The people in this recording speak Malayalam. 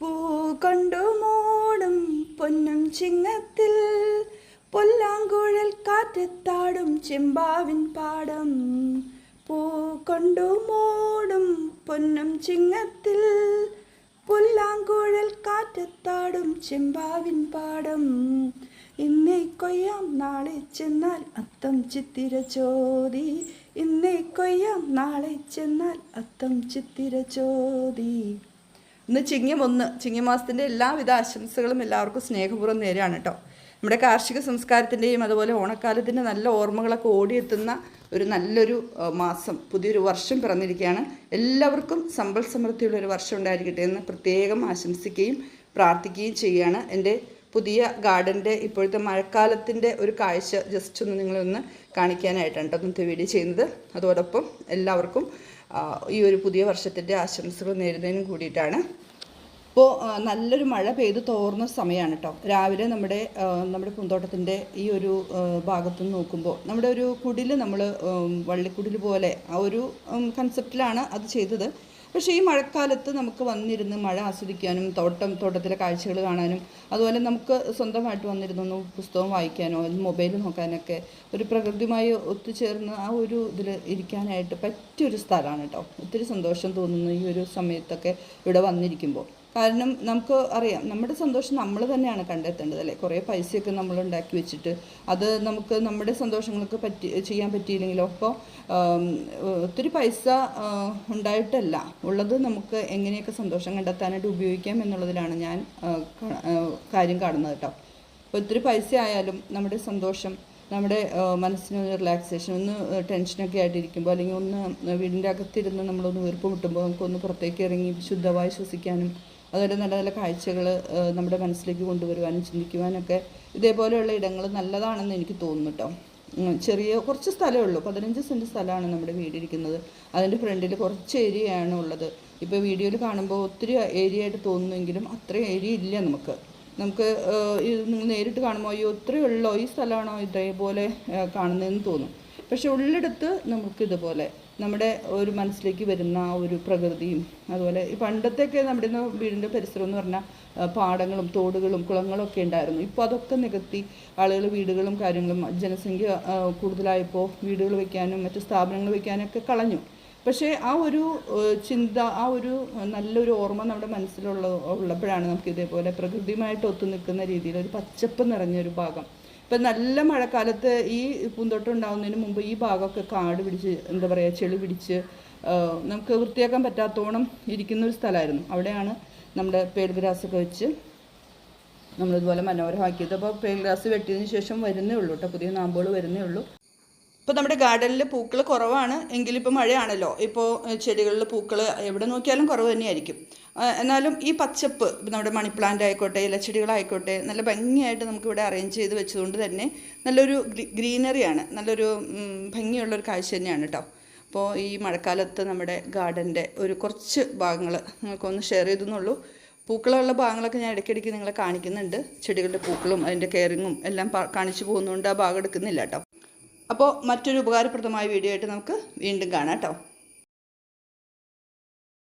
പൂ കൊണ്ടു മൂടും പൊന്നും ചിങ്ങത്തിൽ. പൊല്ലാങ്കുഴൽ കാറ്റത്താടും ചെമ്പാവിൻ പാടം. പൂ കൊണ്ടു മൂടും പൊന്നും ചിങ്ങത്തിൽ. പുല്ലാങ്കുഴൽ കാറ്റത്താടും ചെമ്പാവിൻ പാടം. ഇന്നേ കൊയ്യാം നാളെ ചെന്നാൽ അത്തം ചിത്തിര ചോതി ഇന്നേ കൊയ്യാം നാളെ ചെന്നാൽ അത്തം ചിത്തിര ചോതി ഇന്ന് ചിങ്ങം ഒന്ന് ചിങ്ങമാസത്തിന്റെ എല്ലാവിധ ആശംസകളും എല്ലാവർക്കും സ്നേഹപൂർവം നേരെയാണ് കേട്ടോ. നമ്മുടെ കാർഷിക സംസ്കാരത്തിന്റെയും അതുപോലെ ഓണക്കാലത്തിന്റെ നല്ല ഓർമ്മകളൊക്കെ ഓടിയെത്തുന്ന ഒരു നല്ലൊരു മാസം പുതിയൊരു വർഷം പിറന്നിരിക്കുകയാണ്. എല്ലാവർക്കും സമ്പൽ സമൃദ്ധിയുള്ള ഒരു വർഷം ഉണ്ടായിരിക്കട്ടെ എന്ന് പ്രത്യേകം ആശംസിക്കുകയും പ്രാർത്ഥിക്കുകയും ചെയ്യുകയാണ് എന്റെ പുതിയ ഗാർഡന്റെ ഇപ്പോഴത്തെ മഴക്കാലത്തിന്റെ ഒരു കാഴ്ച ജസ്റ്റ് ഒന്ന് നിങ്ങളൊന്ന് കാണിക്കാനായിട്ടാണ് കേട്ടോ ഇന്നത്തെ വീഡിയോ ചെയ്യുന്നത്. അതോടൊപ്പം എല്ലാവർക്കും ഈ ഒരു പുതിയ വർഷത്തിന്റെ ആശംസകൾ നേരുന്നതിനും കൂടിയിട്ടാണ്. ഇപ്പോൾ നല്ലൊരു മഴ പെയ്ത് തോർന്ന സമയമാണ് കേട്ടോ. രാവിലെ നമ്മുടെ നമ്മുടെ പൂന്തോട്ടത്തിന്റെ ഈ ഒരു ഭാഗത്തു നിന്ന് നോക്കുമ്പോൾ നമ്മുടെ ഒരു കുടിൽ നമ്മൾ വള്ളിക്കുടിൽ പോലെ ആ ഒരു കൺസെപ്റ്റിലാണ് അത് ചെയ്തത്. പക്ഷേ ഈ മഴക്കാലത്ത് നമുക്ക് വന്നിരുന്ന് മഴ ആസ്വദിക്കാനും തോട്ടം തോട്ടത്തിലെ കാഴ്ചകൾ കാണാനും അതുപോലെ നമുക്ക് സ്വന്തമായിട്ട് വന്നിരുന്നൊന്ന് പുസ്തകം വായിക്കാനോ മൊബൈൽ നോക്കാനൊക്കെ ഒരു പ്രകൃതിയുമായി ഒത്തുചേർന്ന് ആ ഒരു ഇതിൽ ഇരിക്കാനായിട്ട് പറ്റിയൊരു സ്ഥലമാണ് കേട്ടോ ഒത്തിരി സന്തോഷം തോന്നുന്നു ഈ ഒരു സമയത്തൊക്കെ ഇവിടെ വന്നിരിക്കുമ്പോൾ. കാരണം നമുക്ക് അറിയാം നമ്മുടെ സന്തോഷം നമ്മൾ തന്നെയാണ് കണ്ടെത്തേണ്ടത് അല്ലേ? കുറേ പൈസയൊക്കെ നമ്മൾ ഉണ്ടാക്കി വെച്ചിട്ട് അത് നമുക്ക് നമ്മുടെ സന്തോഷങ്ങൾക്ക് പറ്റി ചെയ്യാൻ പറ്റിയില്ലെങ്കിലോ? അപ്പോൾ ഒത്തിരി പൈസ ഉണ്ടായിട്ടല്ല. ഉള്ളത് നമുക്ക് എങ്ങനെയൊക്കെ സന്തോഷം കണ്ടെത്താനായിട്ട് ഉപയോഗിക്കാം എന്നുള്ളതിലാണ് ഞാൻ കാര്യം കാണുന്നത് കേട്ടോ. അപ്പോൾ ഒത്തിരി പൈസ ആയാലും നമ്മുടെ സന്തോഷം നമ്മുടെ മനസ്സിന് ഒരു റിലാക്സേഷൻ ഒന്ന് ടെൻഷനൊക്കെ ആയിട്ടിരിക്കുമ്പോൾ അല്ലെങ്കിൽ ഒന്ന് വീടിന്റെ അകത്തിരുന്ന് നമ്മളൊന്ന് വീർപ്പ് മുട്ടുമ്പോൾ നമുക്കൊന്ന് പുറത്തേക്ക് ഇറങ്ങി ശുദ്ധമായി ശ്വസിക്കാനും അതുപോലെ നല്ല നല്ല കാഴ്ചകൾ നമ്മുടെ മനസ്സിലേക്ക് കൊണ്ടുവരുവാനും ചിന്തിക്കുവാനൊക്കെ ഇതേപോലെയുള്ള ഇടങ്ങൾ നല്ലതാണെന്ന് എനിക്ക് തോന്നുന്നു കേട്ടോ ചെറിയ കുറച്ച് സ്ഥലമേ ഉള്ളൂ. പതിനഞ്ച് സെന്റ് സ്ഥലമാണ് നമ്മുടെ വീടിരിക്കുന്നത്. അതിന്റെ ഫ്രണ്ടിൽ കുറച്ച് ഏരിയയാണ് ഉള്ളത്. ഇപ്പോൾ വീഡിയോയിൽ കാണുമ്പോൾ ഒത്തിരി ഏരിയ ആയിട്ട് തോന്നുമെങ്കിലും അത്രയും ഏരിയ ഇല്ല നമുക്ക്. നമുക്ക് ഇത് നിങ്ങൾ നേരിട്ട് കാണുമ്പോൾ അയ്യോ ഒത്തിരി ഉള്ളോ? ഈ സ്ഥലമാണോ ഇതേപോലെ കാണുന്നതെന്ന് തോന്നും. പക്ഷെ ഉള്ളിടത്ത് നമുക്കിതുപോലെ നമ്മുടെ ഒരു മനസ്സിലേക്ക് വരുന്ന ആ ഒരു പ്രകൃതിയും അതുപോലെ ഈ പണ്ടത്തെയൊക്കെ നമ്മുടെ വീടിന്റെ പരിസരം എന്ന് പറഞ്ഞാൽ പാടങ്ങളും തോടുകളും കുളങ്ങളും ഒക്കെ ഉണ്ടായിരുന്നു. ഇപ്പോൾ അതൊക്കെ നികത്തി ആളുകൾ വീടുകളും കാര്യങ്ങളും ജനസംഖ്യ കൂടുതലായപ്പോൾ വീടുകൾ വയ്ക്കാനും മറ്റു സ്ഥാപനങ്ങൾ വയ്ക്കാനൊക്കെ കളഞ്ഞു. പക്ഷേ ആ ഒരു ചിന്ത ആ ഒരു നല്ലൊരു ഓർമ്മ നമ്മുടെ മനസ്സിലുള്ള ഉള്ളപ്പോഴാണ് നമുക്ക് ഇതേപോലെ പ്രകൃതിയുമായിട്ട് ഒത്തു നിൽക്കുന്ന രീതിയിൽ ഒരു പച്ചപ്പ് നിറഞ്ഞൊരു ഭാഗം ഇപ്പം നല്ല മഴക്കാലത്ത് ഈ പൂന്തോട്ടം ഉണ്ടാകുന്നതിന് മുമ്പ് ഈ ഭാഗമൊക്കെ കാട് പിടിച്ച് എന്താ പറയുക ചെളി പിടിച്ച് നമുക്ക് വൃത്തിയാക്കാൻ പറ്റാത്തോണം ഇരിക്കുന്ന ഒരു സ്ഥലമായിരുന്നു. അവിടെയാണ് നമ്മുടെ പേൾ ഗ്രാസൊക്കെ വെച്ച് നമ്മളിതുപോലെ മനോഹരമാക്കിയത്. അപ്പോൾ പേൾ ഗ്രാസ് വെട്ടിയതിന് ശേഷം വരുന്നേ ഉള്ളൂ കേട്ടോ. പുതിയ നാമ്പുകൾ വരുന്നേ ഉള്ളൂ. ഇപ്പോൾ നമ്മുടെ ഗാർഡനിൽ പൂക്കൾ കുറവാണ് എങ്കിലും ഇപ്പോൾ മഴയാണല്ലോ. ഇപ്പോൾ ചെടികളിൽ പൂക്കൾ എവിടെ നോക്കിയാലും കുറവ് തന്നെയായിരിക്കും. എന്നാലും ഈ പച്ചപ്പ് നമ്മുടെ മണി പ്ലാന്റ് ആയിക്കോട്ടെ ഇലച്ചെടികളായിക്കോട്ടെ നല്ല ഭംഗിയായിട്ട് നമുക്കിവിടെ അറേഞ്ച് ചെയ്ത് വെച്ചതുകൊണ്ട് തന്നെ നല്ലൊരു ഗ്രീ- ഗ്രീനറിയാണ്. നല്ലൊരു ഭംഗിയുള്ളൊരു കാഴ്ച തന്നെയാണ് കേട്ടോ അപ്പോൾ ഈ മഴക്കാലത്ത് നമ്മുടെ ഗാർഡന്റെ ഒരു കുറച്ച് ഭാഗങ്ങൾ നിങ്ങൾക്കൊന്ന് ഷെയർ ചെയ്തെന്നുള്ളൂ. പൂക്കളുള്ള ഭാഗങ്ങളൊക്കെ ഞാൻ ഇടയ്ക്കിടയ്ക്ക് നിങ്ങളെ കാണിക്കുന്നുണ്ട്. ചെടികളുടെ പൂക്കളും അതിന്റെ കെയറിങ്ങും എല്ലാം കാണിച്ചു പോകുന്നതുകൊണ്ട് ആ ഭാഗം എടുക്കുന്നില്ല കേട്ടോ അപ്പോൾ മറ്റൊരു ഉപകാരപ്രദമായ വീഡിയോ ആയിട്ട് നമുക്ക് വീണ്ടും കാണാം കേട്ടോ.